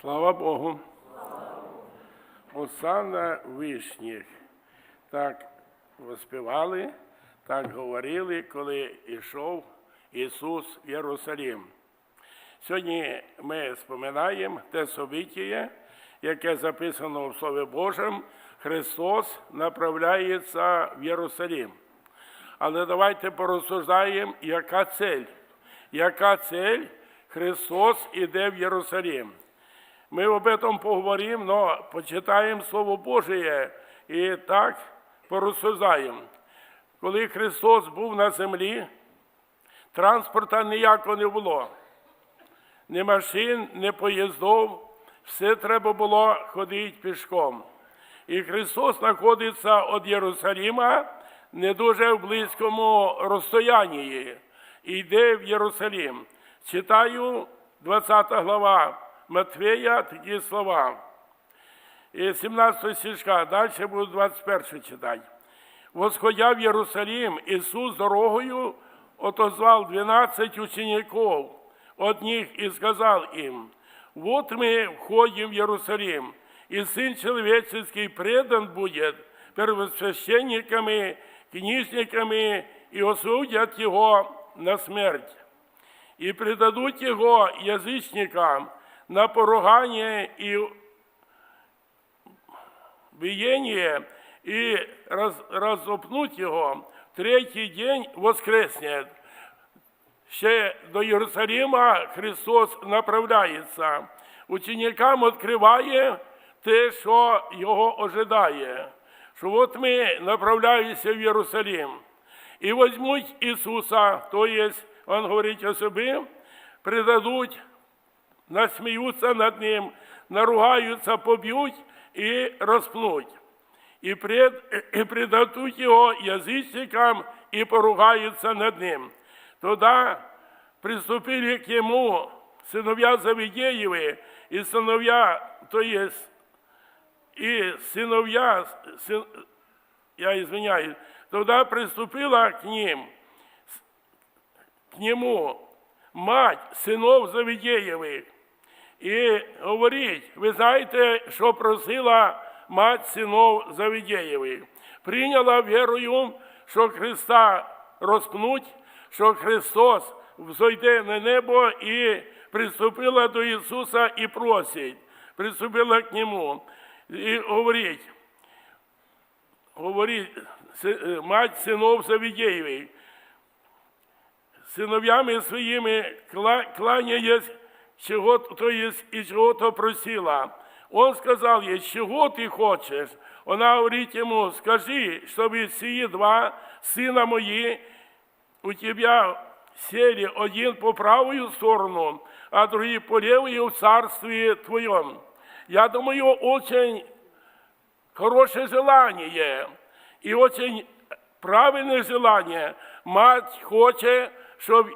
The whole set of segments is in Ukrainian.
Слава Богу. Осанна вишніх. Так воспівали, так говорили, коли йшов Ісус в Єрусалим. Сьогодні ми споминаємо те событие, яке записано в Слові Божому, Христос направляється в Єрусалим. Але давайте порозсуждаємо, яка цель. Яка цель Христос іде в Єрусалим. Ми об этом поговоримо, но почитаємо Слово Божє і так порозсуждаємо. Коли Христос був на землі, транспорта ніякого не було. Ні машин, ні поїздов, все треба було ходити пішком. І Христос знаходиться від Єрусалима не дуже в близькому розстоянні. І йде в Єрусалим. Читаю 20 глава Матвея такі слова. І 17 стишка, далі буду 21 читати. Восходя в Єрусалим, Ісус дорогою отозвал 12 учеников от них и сказал им, вот мы входим в Иерусалим, и Сын Человеческий предан будет первосвященниками, книжниками, и осудят Его на смерть, и предадут Его язычникам на поругание и биение, и раз, разопнуть Его, в третий день воскреснет. Ще до Єрусалима Христос направляється. Ученикам відкриває те, що його ожидає. Що от ми направляємося в Єрусалим. І візьмуть Ісуса, то є, Він говорить о собі, придадуть, насміються над Ним, наругаються, поб'ють і розпнуть. І, пред, і предадуть його язичникам і поругаються над ним. Тогда приступили к ему сыновья Завидеевы и сыновья, то есть и сыновья, сын- я извиняюсь, тогда приступила к ним, к нему мать синов Завидеєвих і говорить, ви знаєте, що просила мать синов Завидеєвих. Прийняла вірою, що Христа розпнуть, що Христос взойде на небо і приступила до Ісуса і просить, приступила к Нему і говорить, говорить е, мать синов Завидеєвих, сыновьями своими кла- кланяясь, чего, то есть и чего-то просила. Он сказал ей, чего ты хочешь? Она говорит ему, скажи, чтобы сии два сына мои у тебя сели один по правую сторону, а другие по левую в царстве твоем. Я думаю, очень хорошее желание и очень правильне желание. Мать хоче, щоб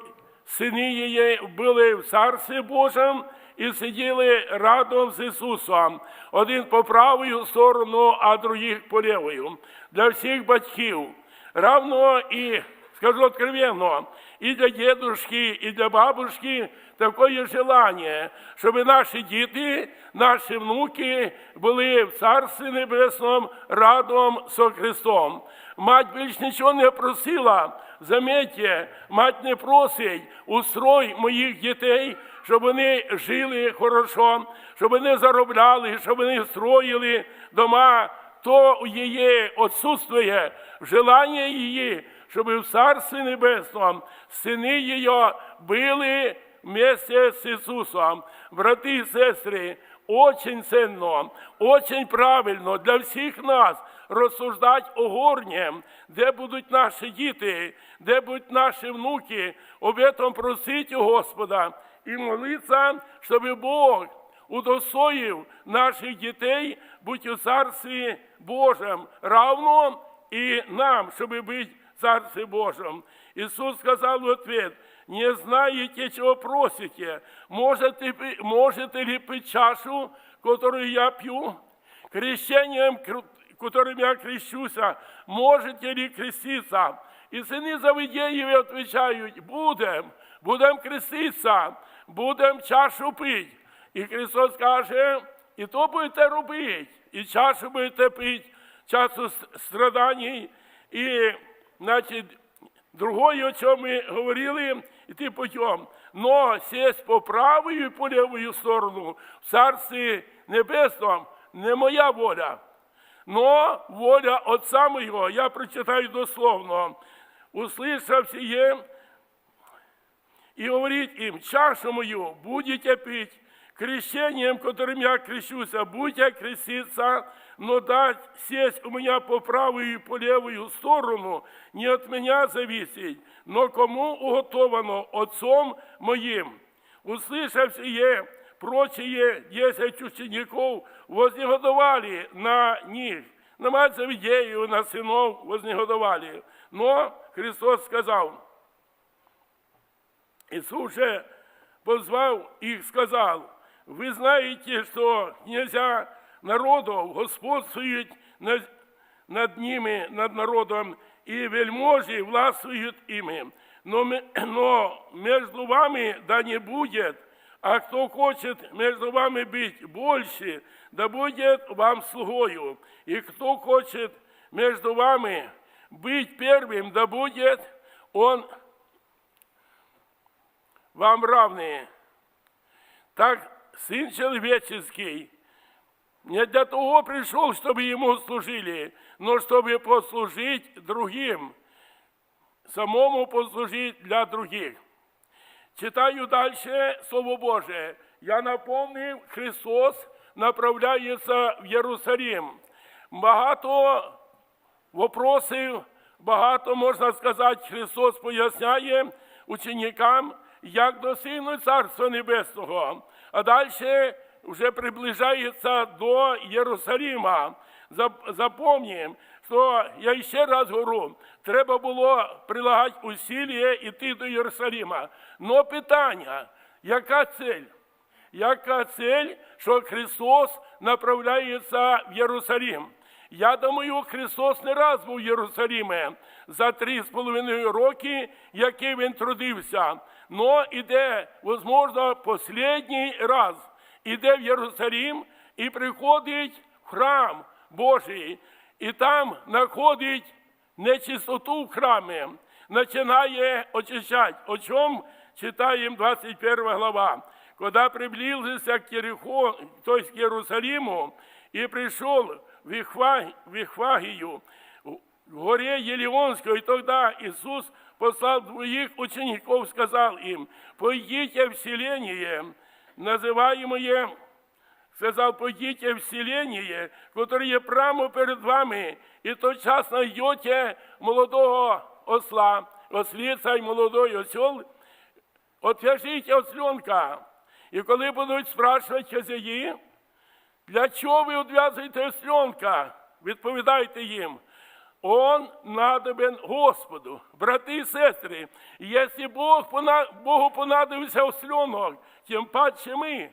сини її були в Царстві Божому і сиділи радом з Ісусом. Один по правою сторону, а других по лівою. Для всіх батьків. Равно і, скажу откровенно, і для дедушки, і для бабушки такое желание, щоб наші діти, наші внуки були в Царстві Небесному радом со Христом. Мать більш нічого не просила. Заметьте, мать не просить, устрой моїх дітей, щоб вони жили хорошо, щоб вони заробляли, щоб вони строїли дома. То її отсутствує желання її, щоб в Царстві Небесному сини її були вместе з Ісусом. Брати і сестри, очень ценно, очень правильно для всіх нас розсуждати о горнім, де будуть наші діти, де будуть наші внуки, об этом просить у Господа і молиться, щоб Бог удостоїв наших дітей бути у Царстві Божому, равно і нам, щоб бути в Царстві Божому. Ісус сказав в ответ, не знаете, чего просите. Можете, можете ли пить чашу, которую я пью? Крещением, которым я крещуся, можете ли креститься? І сини Завидєєві відповідають, будем, будем креститися, будем чашу пить. І Христос каже, і то будете робити, і чашу будете пити, часу с- страданій, і, значить, другое, о чому ми говорили, іти путем. Но сесть по правую і по левую сторону в Царстві Небесному не моя воля, но воля Отца моего. Я прочитаю дословно. Услышав сие, и говорит им, чашу мою будете пить, крещением, которым я крещуся, будете креститься, но дать сесть у меня по правую и по левую сторону не от меня зависит, но кому уготовано Отцом моим. Услышав сие, прочие десять учеников вознегодовали на них, на мать Завидею, на сынов вознегодовали. Но Христос сказал, Иисус же позвал их, сказал, вы знаете, что князья Народов господствуют над, над ними, над народом, и вельможи властвуют ими. Но, но между вами да не будет, а кто хочет между вами быть больше, да будет вам слугою. И кто хочет между вами быть первым, да будет он вам равные. Так Сын Человеческий не для того пришел, чтобы Ему служили, но чтобы послужить другим, самому послужить для других. Читаю дальше Слово Боже. Я напомнив, Христос направляється в Єрусалим. Багато вопросів, багато можна сказати, Христос поясняє ученикам, як досягнуть Царства Небесного. А далі вже приближається до Єрусалима. Зап- Запомнім, що я ще раз говорю, треба було прилагати усилля йти до Єрусалима. Но питання, яка цель? Яка цель, що Христос направляється в Єрусалим? Я думаю, Христос не раз був в Єрусалимі за три з половиною роки, які він трудився. Но іде, можливо, останній раз, іде в Єрусалим і приходить в храм Божий, і там знаходить нечистоту в храмі, починає очищати. О чому читаємо 21 глава. Когда приблизился к Ерихон, то есть к Иерусалиму, и пришел в Ихва- в Ихвагию, в горе Елеонской, тогда Иисус послал двоих учеников, сказал им, пойдите в селение, называемое сказал, пойдите в селение, которое прямо перед вами, и тотчас найдете молодого осла, ослица и молодой осел, отвяжіть осленка. І коли будуть спрашувати хазяї, для чого ви відв'язуєте осленка? Відповідайте їм. Он надобен Господу, брати і сестри, якщо Бог, Богу понадобився осленок, тим паче ми,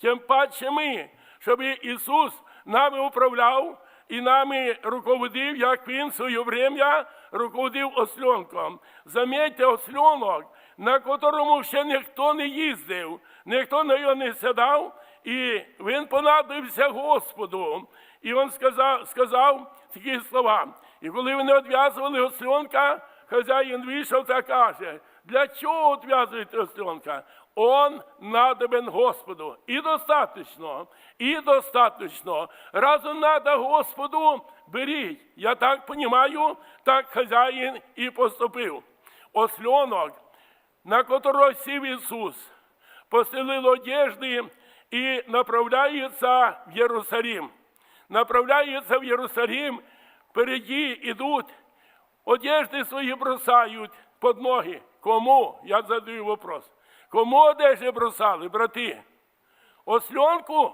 тим паче ми, щоб Ісус нами управляв і нами руководив, як Він своє время руководив осленком. Замітьте, осленок, на котрому ще ніхто не їздив, ніхто на його не сідав, і він понадобився Господу. І він сказав, сказав такі слова. І коли вони відв'язували осленка, хазяїн вийшов та каже, для чого відв'язуєте осленка? Он надобен Господу. І достаточно, і достаточно. Разом надо Господу, беріть. Я так розумію, так хазяїн і поступив. Осленок, на котрого сів Ісус, постелил одежды и направляется в Иерусалим. Направляется в Иерусалим, впереди идут, одежды свои бросают под ноги. Кому? Я задаю вопрос. Кому одежди бросали, брати? Осленку?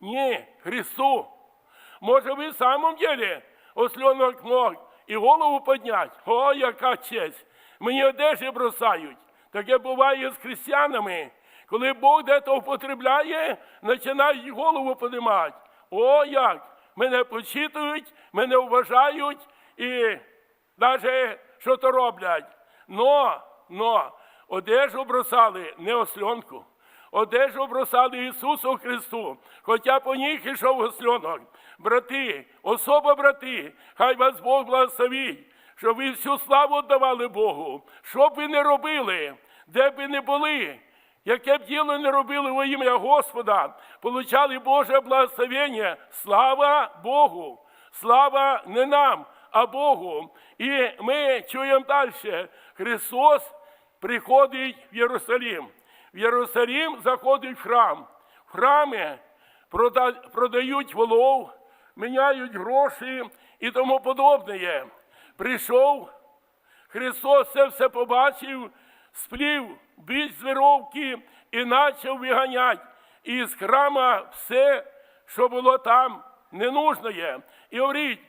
Ні, Христу. Може, ви в самом деле осленок мог і голову підняти? О, яка честь! Мені одежі бросають. Таке буває з християнами. Коли Бог дето употребляє, починають голову піднімати. О, як! Мене почитують, мене вважають і навіть що то роблять. Но, но, одежу бросали не осленку. одежу бросали Ісусу Христу, хоча по них ішов осльонок. Брати, особа брати, хай вас Бог благословить, щоб ви всю славу давали Богу, що б ви не робили, де б ви не були, яке б діло не робили во ім'я Господа, получали Боже благословення. Слава Богу! Слава не нам, а Богу. І ми чуємо далі. Христос приходить в Єрусалім. В Єрусалім заходить в храм. В храмі продають волов, міняють гроші і тому подобне. Прийшов Христос це все побачив, сплів біч з вировки і почав виганяти із храма все, що було там, ненужне. І говорить,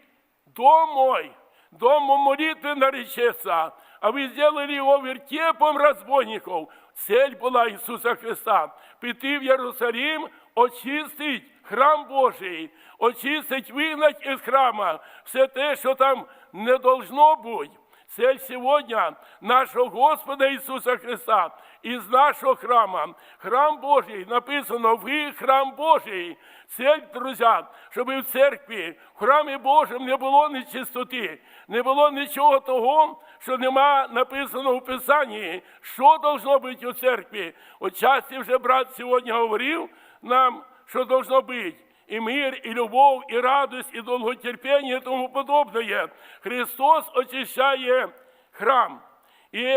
дом мой, домом молитвы наречется, а вы сделали его вертепом разбойников. Цель була Ісуса Христа піти в Єрусалім, очистить храм Божий, очистить, вигнать із храма все те, що там не должно бути. Цель сегодня нашого Господа Ісуса Христа із нашого храма. Храм Божий написано, ви храм Божий. Цель, друзі, щоб в церкві, в храмі Божому не було нечистоти, не було нічого того, що нема написано в Писанні, що должно бути у церкві. От часті вже брат сьогодні говорив нам, що должно бути і мир, і любов, і радость, і довготерпіння, і тому подобне. Христос очищає храм. І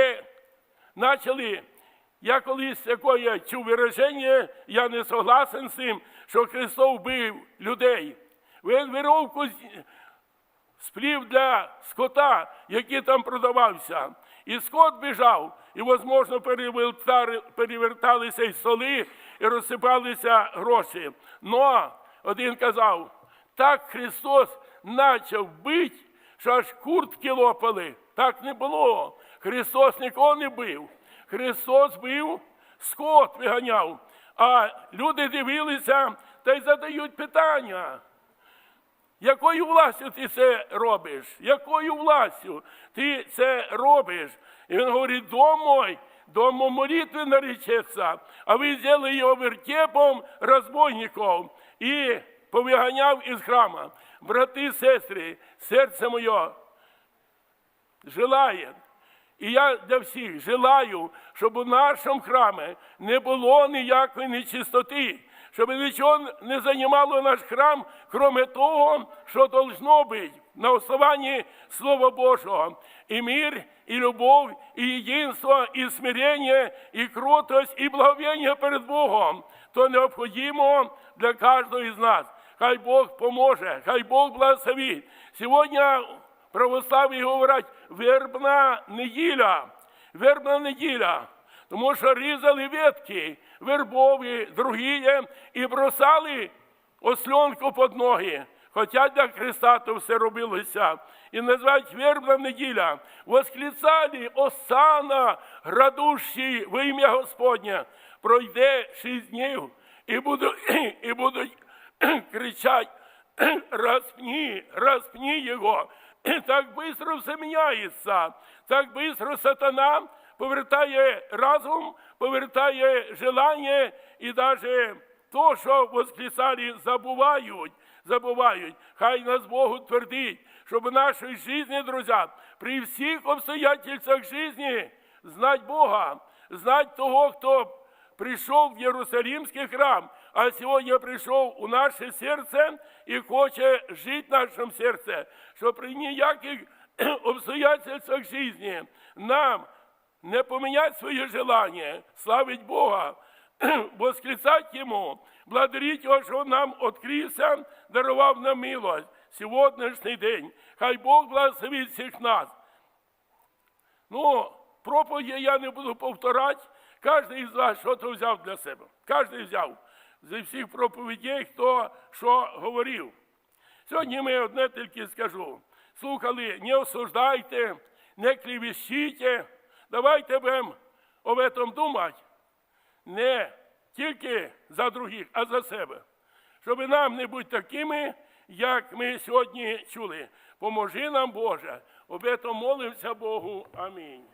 почали, я колись таке чув вираження, я не согласен з цим, що Христос вбив людей. Він вировку сплів для скота, який там продавався. І скот біжав, і, можливо, перевертали- переверталися й столи, і розсипалися гроші. Но один казав, так Христос почав бити, що аж куртки лопали. Так не було. Христос нікого не бив. Христос бив, скот виганяв. А люди дивилися та й задають питання. Якою властю ти це робиш? Якою властю ти це робиш? І він говорить, дом мой, домом молитви наречеться, а ви взяли його вертепом розбойників і повиганяв із храма. Брати, сестри, серце моє желає. І я для всіх желаю, щоб у нашому храмі не було ніякої нечистоти, щоб нічого не займало наш храм, кроме того, що должно бути на основанні Слова Божого. І мир, і любов, і єдинство, і смирення, і кротость, і благовіння перед Богом. То необхідно для кожного із нас. Хай Бог поможе, хай Бог благословить. Сьогодні православі говорять вербна неділя, вербна неділя, тому що різали ветки вербові, другі, і бросали осльонку під ноги. Хоча для Христа то все робилося. І називають вербна неділя. Восклицали Осана, градущий во ім'я Господня. Пройде шість днів і будуть, і будуть кричати распни, распни его. Так быстро все міняється, так быстро сатана повертає разум, повертає желання і навіть то, що восклицали, забувають, забувають. Хай нас Богу твердить, щоб в нашій житті, друзі, при всіх обстоятельствах житті знать Бога, знать того, хто прийшов в Єрусалимський храм, а сьогодні прийшов у наше серце і хоче жити в нашому серці, що при ніяких обстоятельствах житті нам не помінять своє желання, славить Бога, восклицать Йому, благодарить Його, що нам відкрився, дарував нам милость сьогоднішній день. Хай Бог благословить всіх нас. Ну, проповіді я не буду повторати. Кожен із вас щось взяв для себе. Кожен взяв зі всіх проповідей, хто що говорив. Сьогодні ми одне тільки скажу. Слухали, не осуждайте, не клівіщите. Давайте будемо об этом думати. Не тільки за других, а за себе. Щоб нам не бути такими, як ми сьогодні чули. Поможи нам, Боже. Об этом молимося Богу. Амінь.